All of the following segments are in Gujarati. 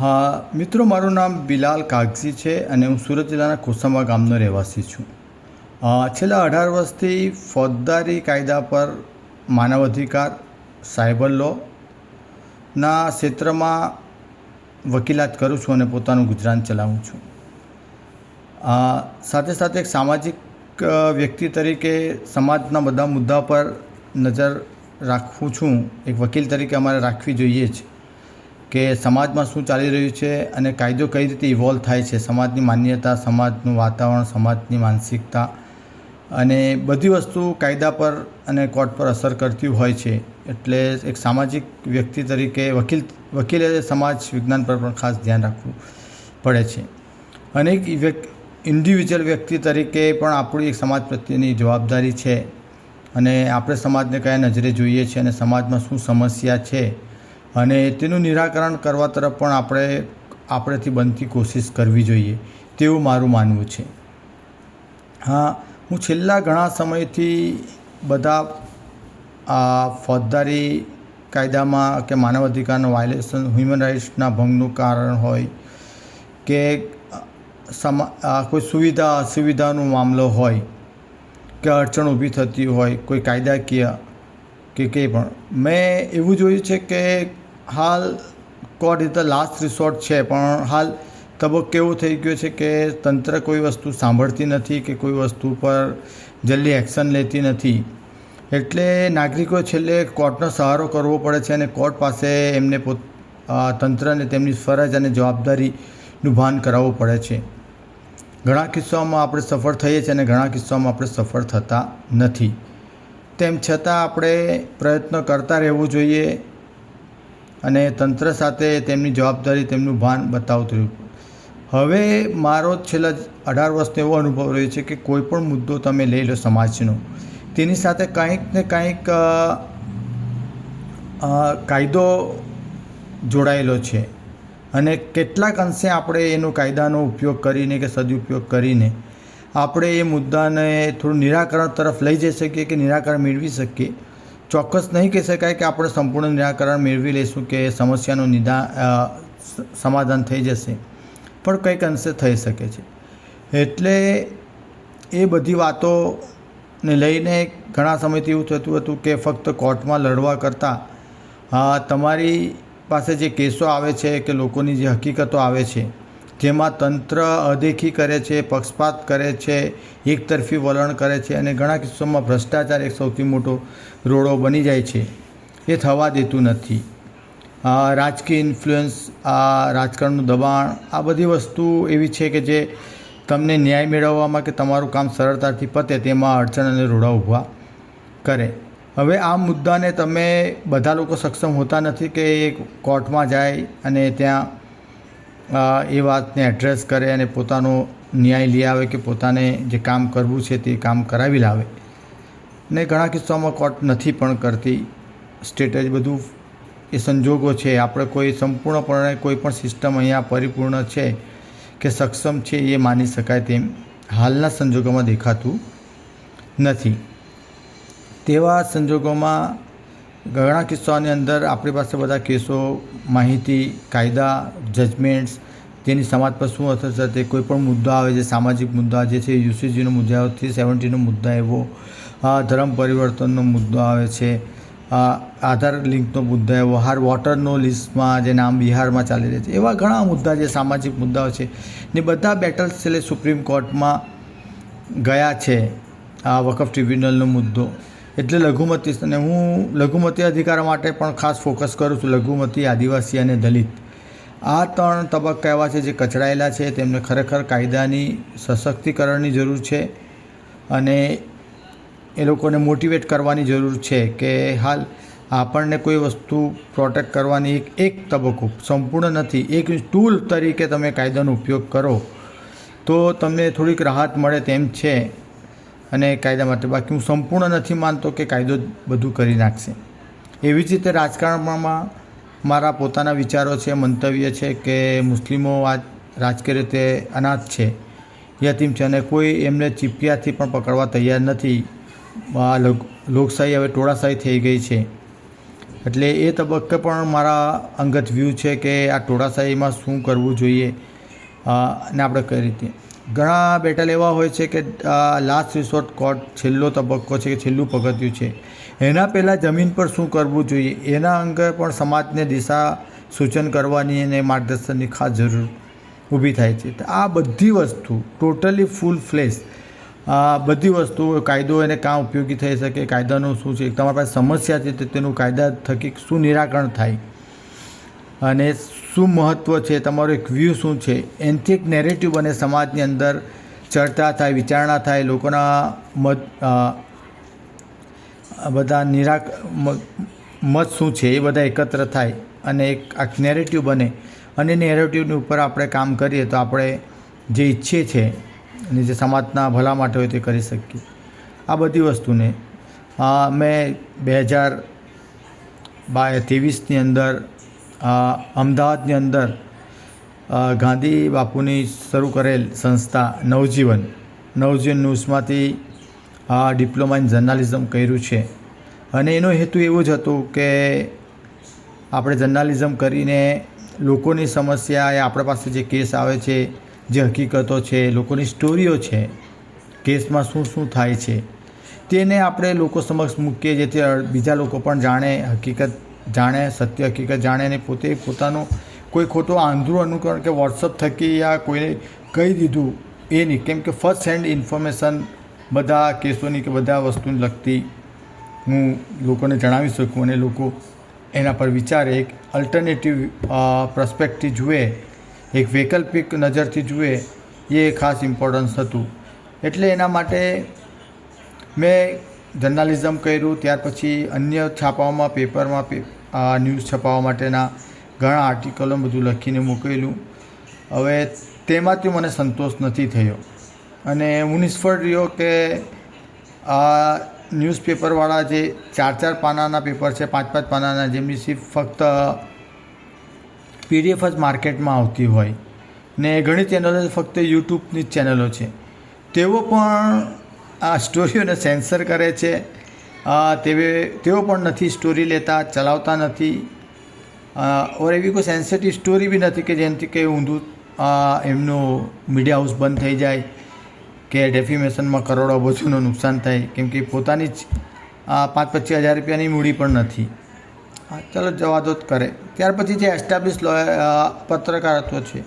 હા, મિત્રો, મારું નામ બિલાલ કાગઝી છે અને હું સુરત જિલ્લાના કોસંબા ગામનો રહેવાસી છું. છેલ્લા અઢાર વર્ષથી ફોજદારી કાયદા પર માનવ અધિકાર સાયબર લો ના ક્ષેત્રમાં વકીલાત કરું છું અને પોતાનું ગુજરાન ચલાવું છું. સાથે સાથે એક સામાજિક વ્યક્તિ તરીકે સમાજના બધા મુદ્દા પર નજર રાખું છું. એક વકીલ તરીકે અમારે રાખવી જોઈએ જ. કે સમાજમાં શું ચાલી રહ્યું છે અને કાયદો કઈ રીતે ઇવોલ્વ થાય છે? સમાજની માન્યતા, સમાજનું વાતાવરણ, સમાજની માનસિકતા અને બધી વસ્તુ કાયદા પર અને કોર્ટ પર અસર કરતી હોય છે. એટલે એક સામાજિક વ્યક્તિ તરીકે વકીલ, વકીલે સમાજ વિજ્ઞાન પર પણ ખાસ ધ્યાન રાખવું પડે છે. અને એક ઇન્ડિવિજ્યુઅલ વ્યક્તિ તરીકે પણ આપણી એક સમાજ પ્રત્યેની જવાબદારી છે. અને આપણે સમાજને કયા નજરે જોઈએ છીએ અને સમાજમાં શું સમસ્યા છે? અને તેનું નિરાકરણ કરવા તરફ પણ આપણે આપણેથી બનતી કોશિશ કરવી જોઈએ તેવું મારું માનવું છે. હા, હું છેલ્લા ઘણા સમયથી બધા આ ફોજદારી કાયદામાં કે માનવ અધિકારનું વાયોલેશન હ્યુમન રાઇટ્સના ભંગનું કારણ હોય કે સમા કોઈ સુવિધા, અસુવિધાનો મામલો હોય કે અડચણ ઊભી થતી હોય, કોઈ કાયદાકીય કે કંઈ પણ. મેં એવું જોયું છે કે હાલ court is the last resort છે, પણ હાલ તબક્કો એવો થઈ ગયો છે કે તંત્ર કોઈ વસ્તુ સાંભળતી નથી કે કોઈ વસ્તુ પર જલ્દી એક્શન લેતી નથી. એટલે નાગરિકો છેલ્લે કોર્ટનો સહારો કરવો પડે છે અને કોર્ટ પાસે એમને પોત તંત્રને તેમની ફરજ અને જવાબદારીનું ભાન કરાવવું પડે છે. ઘણા કિસ્સાઓમાં આપણે સફળ થઈએ છીએ અને ઘણા કિસ્સાઓમાં આપણે સફળ થતા નથી. તેમ છતાં આપણે પ્રયત્ન કરતા રહેવું જોઈએ અને તંત્ર સાથે તેમની જવાબદારી, તેમનું ભાન બતાવતું રહ્યું હવે મારો છેલ્લા અઢાર વર્ષનો એવો અનુભવ રહ્યો છે કે કોઈ પણ મુદ્દો તમે લઈ લો સમાજનો. તેની સાથે કંઈક ને કંઈક કાયદો જોડાયેલો છે. અને કેટલાક અંશે આપણે એનો કાયદાનો ઉપયોગ કરીને કે સદુપયોગ કરીને આપણે એ મુદ્દાને થોડું નિરાકરણ તરફ લઈ જઈ શકીએ કે નિરાકરણ મેળવી શકીએ. ચોક્કસ નહીં કહી શકાય કે આપણે સંપૂર્ણ નિરાકરણ મેળવી લઈશું કે સમસ્યાનું નિદાન સમાધાન થઈ જશે. પણ કંઈક અંશે થઈ શકે છે. એટલે એ બધી વાતોને લઈને ઘણા સમયથી એવું થતું હતું કે ફક્ત કોર્ટમાં લડવા કરતાં તમારી પાસે જે કેસો આવે છે કે લોકોની જે હકીકતો આવે છે જેમાં તંત્ર અદેખી કરે છે, પક્ષપાત કરે છે, એકતરફી વલણ કરે છે અને ઘણા કિસ્સામાં ભ્રષ્ટાચાર એક સૌથી મોટો રોડો બની જાય છે. એ થવા દેતું નથી. રાજકીય ઇન્ફ્લુઅન્સ આ રાજકારણનું દબાણ, આ બધી વસ્તુ એવી છે કે જે તમને ન્યાય મેળવવામાં કે તમારું કામ સરળતાથી પતે તેમાં અડચણ અને રોડા ઊભા કરે. હવે આ મુદ્દાને તમે બધા લોકો સક્ષમ હોતા નથી કે કોર્ટમાં જાય અને ત્યાં એ વાતને એડ્રેસ કરે અને પોતાનો ન્યાય લઈ આવે કે પોતાને જે કામ કરવું છે તે કામ કરાવી લાવે. ને ઘણા કિસ્સાઓમાં કોર્ટ નથી પણ કરતી. સ્ટેટ જ બધું એ સંજોગો છે. આપણે કોઈ સંપૂર્ણપણે કોઈ પણ સિસ્ટમ અહીંયા પરિપૂર્ણ છે કે સક્ષમ છે એ માની શકાય તેમ હાલના સંજોગોમાં દેખાતું નથી. તેવા સંજોગોમાં ઘણા કિસ્સાઓની અંદર આપણી પાસે બધા કેસો, માહિતી, કાયદા જજમેન્ટ્સ તેની સમાજ પર શું અસર થશે કોઈ પણ મુદ્દો આવે છે સામાજિક મુદ્દા, જે છે, યુસીજીનો મુદ્દો આવે થ્રી સેવન્ટીનો મુદ્દા એવો ધર્મ પરિવર્તનનો મુદ્દો આવે છે આધાર લિંકનો મુદ્દો એવો હાર વોટરનો લિસ્ટમાં જે નામ બિહારમાં ચાલી રહ્યા છે, એવા ઘણા મુદ્દા જે સામાજિક મુદ્દાઓ છે, ને બધા બેટલ્સ છેલ્લે સુપ્રીમ કોર્ટમાં ગયા છે, આ વકફ ટ્રિબ્યુનલનો મુદ્દો. એટલે લઘુમતી અને હું લઘુમતી અધિકાર માટે પણ ખાસ ફોકસ કરું છું લઘુમતી, આદિવાસી અને દલિત. આ ત્રણ તબક્કા એવા છે જે કચડાયેલા છે. તેમને ખરેખર કાયદાની સશક્તિકરણની જરૂર છે અને એ લોકોને મોટિવેટ કરવાની જરૂર છે કે હાલ આપણને કોઈ વસ્તુ પ્રોટેક્ટ કરવાની એક એક તબક્કો સંપૂર્ણ નથી. એક ટૂલ તરીકે તમે કાયદાનો ઉપયોગ કરો તો તમને થોડીક રાહત મળે તેમ છે. અને કાયદા માટે. બાકી હું સંપૂર્ણ નથી માનતો કે કાયદો બધું કરી નાખશે. એવી જ રીતે રાજકારણમાં મારા પોતાના વિચારો છે, મંતવ્ય છે કે મુસ્લિમો આ રાજકીય રીતે અનાથ છે, યતીમ છે અને કોઈ એમને ચીપિયાથી પણ પકડવા તૈયાર નથી. આ લોકશાહી હવે ટોળાશાહી થઈ ગઈ છે. એટલે એ તબક્કે પણ મારા અંગત વ્યૂ છે કે આ ટોળાશાહીમાં શું કરવું જોઈએ અને આપણે કઈ રીતે ઘણા બેટલ એવા હોય છે કે લાસ્ટ રિસોર્ટ કોર્ટ છેલ્લો તબક્કો છે કે છેલ્લું પગથિયું છે. એના પહેલાં જમીન પર શું કરવું જોઈએ? એના અંગે પણ સમાજને દિશા સૂચન કરવાની અને માર્ગદર્શનની ખાસ જરૂર ઊભી થાય છે. આ બધી વસ્તુ ટોટલી ફૂલ ફ્લેશ બધી વસ્તુઓ કાયદો એને કાં ઉપયોગી થઈ શકે, કાયદાનું શું છે? તમારી પાસે સમસ્યા છે તો તેનું કાયદા થકી શું નિરાકરણ થાય? અને શું મહત્ત્વ છે? તમારો એક વ્યૂ શું છે? એનથી એક નેરેટિવ બને સમાજની અંદર ચર્ચા થાય, વિચારણા થાય, લોકોના મત બધા નિરાક મત શું છે એ બધા એકત્ર થાય અને એક આ નેરેટિવ બને. અને નેરેટિવની ઉપર આપણે કામ કરીએ તો આપણે જે ઈચ્છીએ છે અને જે સમાજના ભલા માટે હોય તે કરી શકીએ. આ બધી વસ્તુને મેં બે હજાર બાય ત્રેવીસની અંદર અમદાવાદની અંદર ગાંધી બાપુની શરૂ કરેલ સંસ્થા નવજીવન. નવજીવન ન્યૂઝમાંથી આ ડિપ્લોમા ઇન જર્નાલિઝમ કર્યું છે. અને એનો હેતુ એવો જ હતો કે આપણે જર્નાલિઝમ કરીને લોકોની સમસ્યા એ આપણા પાસે જે કેસ આવે છે, જે હકીકતો છે, લોકોની સ્ટોરીઓ છે, કેસમાં શું શું થાય છે, તેને આપણે લોકો સમક્ષ મૂકીએ જેથી બીજા લોકો પણ જાણે હકીકત જાણે સત્ય હકીકત જાણે અને પોતે પોતાનું કોઈ ખોટું આંધળું અનુકરણ કે વોટ્સઅપ થકી યા કોઈને કહી દીધું એ નહીં. કેમ કે ફર્સ્ટ હેન્ડ ઇન્ફોર્મેશન બધા કેસોની કે બધા વસ્તુને લગતી હું લોકોને જણાવી શકું અને લોકો એના પર વિચારે એક અલ્ટરનેટિવ પ્રસ્પેક્ટથી જુએ, એક વૈકલ્પિક નજરથી જુએ, એ ખાસ ઇમ્પોર્ટન્સ હતું. એટલે એના માટે મેં જર્નાલિઝમ કર્યું, ત્યાર પછી અન્ય છાપાઓમાં, પેપરમાં ન્યૂઝ છપાવવા માટેના ઘણા આર્ટિકલો બધું લખીને મોકલેલું. હવે તેમાંથી મને સંતોષ નથી થયો. અને હું નિષ્ફળ રહ્યો કે ન્યૂઝપેપરવાળા જે ચાર ચાર પાનાના પેપર છે પાંચ પાંચ પાનાના, જેમની સીફ ફક્ત પીડીએફ જ માર્કેટમાં આવતી હોય ને ઘણી ચેનલો ફક્ત યુટ્યુબની ચેનલો છે. તેઓ પણ આ સ્ટોરીઓને સેન્સર કરે છે. તેવે, તેઓ પણ નથી સ્ટોરી લેતા, ચલાવતા નથી. ઓર એવી કોઈ સેન્સિટિવ સ્ટોરી બી નથી કે જેનાથી કે ઊંધું એમનું મીડિયા હાઉસ બંધ થઈ જાય કે ડેફિમેશનમાં કરોડો અબજોનું નુકસાન થાય. કેમ કે પોતાની જ પાંચ પચીસ હજાર રૂપિયાની મૂડી પણ નથી. ચલો જવા દો કરે. ત્યાર પછી જે એસ્ટાબ્લિશ પત્રકારત્વ છે.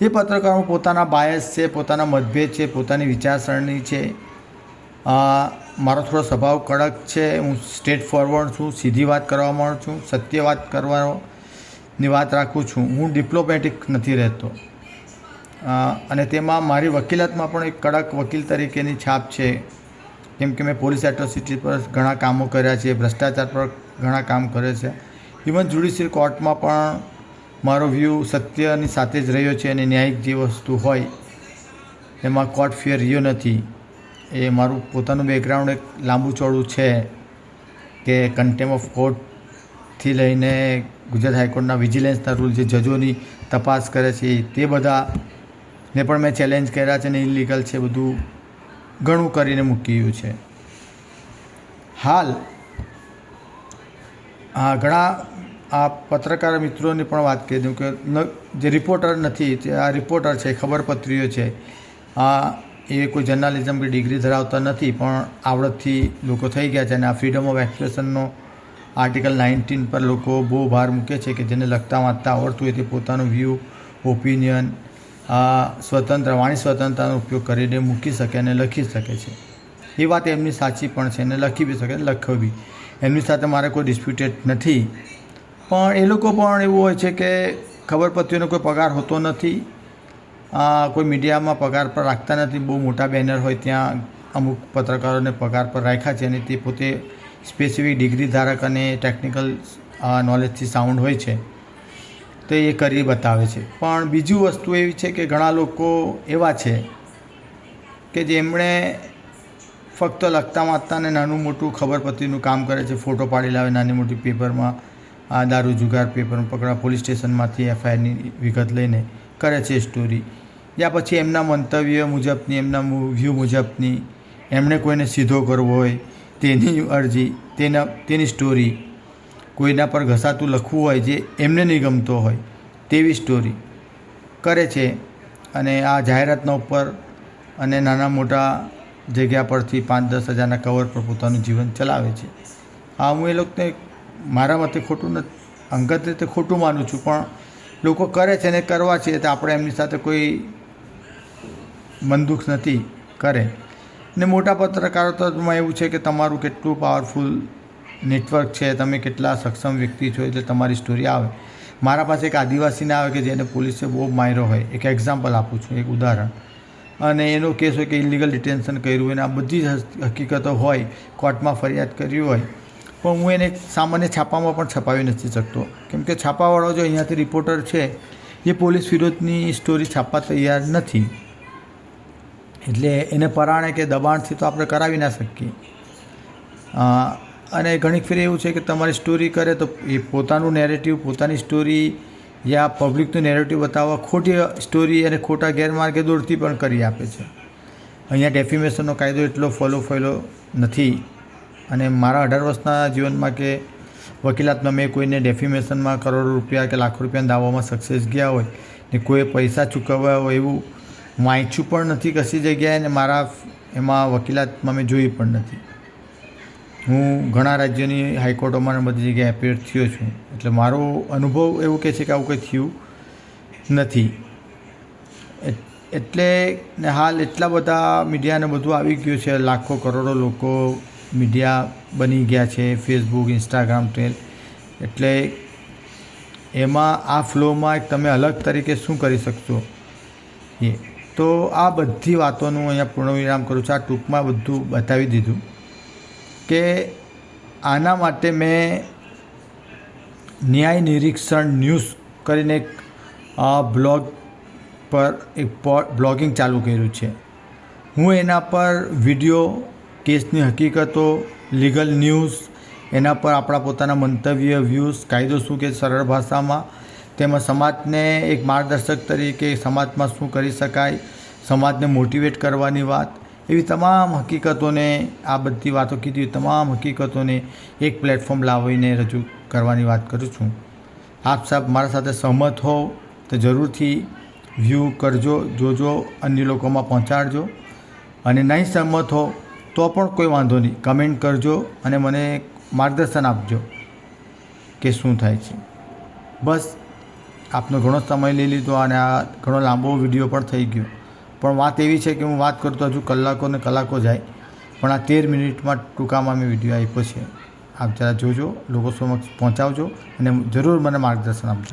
એ પત્રકારો પોતાના બાયસ છે, પોતાના મતભેદ છે, પોતાની વિચારસરણી છે. મારો થોડો સ્વભાવ કડક છે, હું સ્ટ્રેટ ફોરવર્ડ છું, સીધી વાત કરવા માંડું છું, સત્ય વાત કરવાની વાત રાખું છું. હું ડિપ્લોમેટિક નથી રહેતો. અને તેમાં મારી વકીલાતમાં પણ એક કડક વકીલ તરીકેની છાપ છે. કેમ કે મેં પોલીસ એટ્રોસિટી પર ઘણા કામો કર્યા છે, ભ્રષ્ટાચાર પર ઘણા કામ કરે છે. ઇવન જ્યુડિશિયલ કોર્ટમાં પણ મારો વ્યૂ સત્યની સાથે જ રહ્યો છે અને ન્યાયિક જે વસ્તુ હોય, એમાં કોર્ટ ફિયર રહ્યો નથી. એ મારું પોતાનું બેકગ્રાઉન્ડ એક લાંબુ ચોડું છે કે કન્ટેમ ઓફ કોર્ટથી લઈને ગુજરાત હાઈકોર્ટના વિજિલન્સના રૂલ જે જજોની તપાસ કરે છે તે બધા ને પણ મેં ચેલેન્જ કર્યા છે ને ઇલીગલ છે બધું ઘણું કરીને મૂક્યું છે. હાલ હા ઘણા આ પત્રકાર મિત્રોની પણ વાત કરી દઉં કે જે રિપોર્ટર નથી તે આ રિપોર્ટર છે ખબરપત્રીઓ છે, આ એ કોઈ જર્નાલિઝમ કે ડિગ્રી ધરાવતા નથી, પણ આવડતથી લોકો થઈ ગયા છે અને આ ફ્રીડમ ઓફ એક્સપ્રેશનનો આર્ટિકલ નાઇન્ટીન પર લોકો બહુ ભાર મૂકે છે કે જેને લખતા વાંચતા આવડતું હોય તે પોતાનું વ્યૂ ઓપિનિયન સ્વતંત્ર, વાણી સ્વતંત્રતાનો ઉપયોગ કરીને મૂકી શકે અને લખી શકે છે. એ વાત એમની સાચી પણ છે અને લખી બી શકે, લખવી. એમની સાથે મારે કોઈ ડિસ્પ્યુટેડ નથી. પણ એ લોકો પણ એવું હોય છે કે ખબરપત્રીઓનો કોઈ પગાર હોતો નથી. કોઈ મીડિયામાં પગાર પર રાખતા નથી. બહુ મોટા બેનર હોય ત્યાં અમુક પત્રકારોને પગાર પર રાખ્યા છે અને તે પોતે સ્પેસિફિક ડિગ્રી ધારક અને ટેકનિકલ નોલેજથી સાઉન્ડ હોય છે. તો એ કરી બતાવે છે. પણ બીજું વસ્તુ એવી છે કે ઘણા લોકો એવા છે કે જેમણે ફક્ત લખતા વાંચતા ને નાનું મોટું ખબરપત્રીનું કામ કરે છે. ફોટો પાડી લાવે, નાની મોટી પેપરમાં આ દારૂ જુગાર પેપરમાં પકડા, પોલીસ સ્ટેશનમાંથી એફઆઈઆરની વિગત લઈને કરે છે સ્ટોરી યા પછી એમના મંતવ્ય મુજબની, એમના વ્યૂ મુજબની, એમણે કોઈને સીધો કરવો હોય, તેની અરજી, તેના, તેની સ્ટોરી કોઈના પર ઘસાતું લખવું હોય જે એમને નહીં ગમતો હોય, તેવી સ્ટોરી કરે છે. અને આ જાહેરાતના ઉપર અને નાના મોટા જગ્યા પરથી પાંચ દસ હજારના કવર પર પોતાનું જીવન ચલાવે છે. આ હું એ લોકોને મારા મતે ખોટું અંગત રીતે ખોટું માનું છું, પણ લોકો કરે છે ને કરવા છે તો આપણે એમની સાથે કોઈ મનદુખ નથી કરે. ને મોટા પત્રકારો તોમાં એવું છે કે તમારું કેટલું પાવરફુલ નેટવર્ક છે, તમે કેટલા સક્ષમ વ્યક્તિ છો એટલે તમારી સ્ટોરી આવે. મારા પાસે એક આદિવાસીને આવે કે જેને પોલીસે બહુ માર્યો હોય. એક એક્ઝામ્પલ આપું છું, એક ઉદાહરણ. અને એનો કેસ હોય કે ઇલીગલ ડિટેન્શન કર્યું હોય અને આ બધી જ હકીકતો હોય, કોર્ટમાં ફરિયાદ કરી હોય પણ હું એને સામાન્ય છાપામાં પણ છપાવી નથી શકતો. કેમ કે છાપાવાળો જો અહીંયાથી રિપોર્ટર છે, એ પોલીસ વિરોધની સ્ટોરી છાપવા તૈયાર નથી. એટલે એને પરાણે કે દબાણથી તો આપણે કરાવી ના શકીએ. અને ઘણી ફેરી એવું છે કે તમારી સ્ટોરી કરે તો એ પોતાનું નેરેટિવ પોતાની સ્ટોરી યા પબ્લિકનું નેરેટિવ બતાવવા ખોટી સ્ટોરી અને ખોટા ગેરમાર્ગે દોડતી પણ કરી આપે છે. અહીંયા ડેફિમેશનનો કાયદો એટલો ફોલો ફેલો નથી. અને મારા અઢાર વર્ષના જીવનમાં કે વકીલાતમાં મેં કોઈને ડેફિમેશનમાં કરોડો રૂપિયા કે લાખો રૂપિયાના દાવામાં સક્સેસ ગયા હોય, ને કોઈ પૈસા ચૂકવ્યા હોય એવું વાંચ્યું પણ નથી કશી જગ્યાએ, ને મારા એમાં વકીલાતમાં મેં જોઈ પણ નથી. હું ઘણા રાજ્યોની હાઈકોર્ટોમાં બધી જગ્યાએ એપીયર થયો છું. એટલે મારો અનુભવ એવું કહે છે કે આવું કંઈ થયું નથી. એટલે હાલ એટલા બધા મીડિયાને બધું આવી ગયું છે, લાખો કરોડો લોકો મીડિયા બની ગયા છે ફેસબુક ઇન્સ્ટાગ્રામ ટ્રેલ એટલે એમાં આ ફ્લોમાં એક તમે અલગ તરીકે શું કરી શકશો? એ. તો આ બધી વાતોનું અહીંયા પૂર્ણ વિરામ કરું છું. આ ટૂંકમાં બધું બતાવી દીધું કે આના માટે મેં ન્યાય નિરીક્ષણ ન્યૂઝ કરીને એક બ્લોગ પર એક બ્લોગિંગ ચાલુ કર્યું છે. હું એના પર વીડિયો કેસની હકીકતો, લીગલ ન્યૂઝ, એના પર આપણા પોતાના મંતવ્ય વ્યૂઝ કાયદો શું કે સરળ ભાષામાં, તેમાં સમાજને એક માર્ગદર્શક તરીકે સમાજમાં શું કરી શકાય, સમાજને મોટિવેટ કરવાની વાત, એવી તમામ હકીકતોને આ બધી વાતો કીધી તમામ હકીકતોને એક પ્લેટફોર્મ લાવીને રજૂ કરવાની વાત કરું છું. આપ સાહેબ મારા સાથે સહમત હો તો જરૂરથી વ્યૂ કરજો, જોજો, અન્ય લોકોમાં પહોંચાડજો. અને નહીં સહમત હો તો પણ કોઈ વાંધો નહીં. કમેન્ટ કરજો અને મને માર્ગદર્શન આપજો કે શું થાય છે. બસ, આપનો ઘણો સમય લઈ લીધો અને આ ઘણો લાંબો વીડિયો પણ થઈ ગયો. પણ વાત એવી છે કે હું વાત કરતો હજુ કલાકો ને કલાકો જાય, પણ આ તેર મિનિટમાં ટૂંકામાં મેં વીડિયો આપ્યો છે. આપ જરા જોજો, લોકો સમક્ષ પહોંચાડજો અને જરૂર મને માર્ગદર્શન આપજો.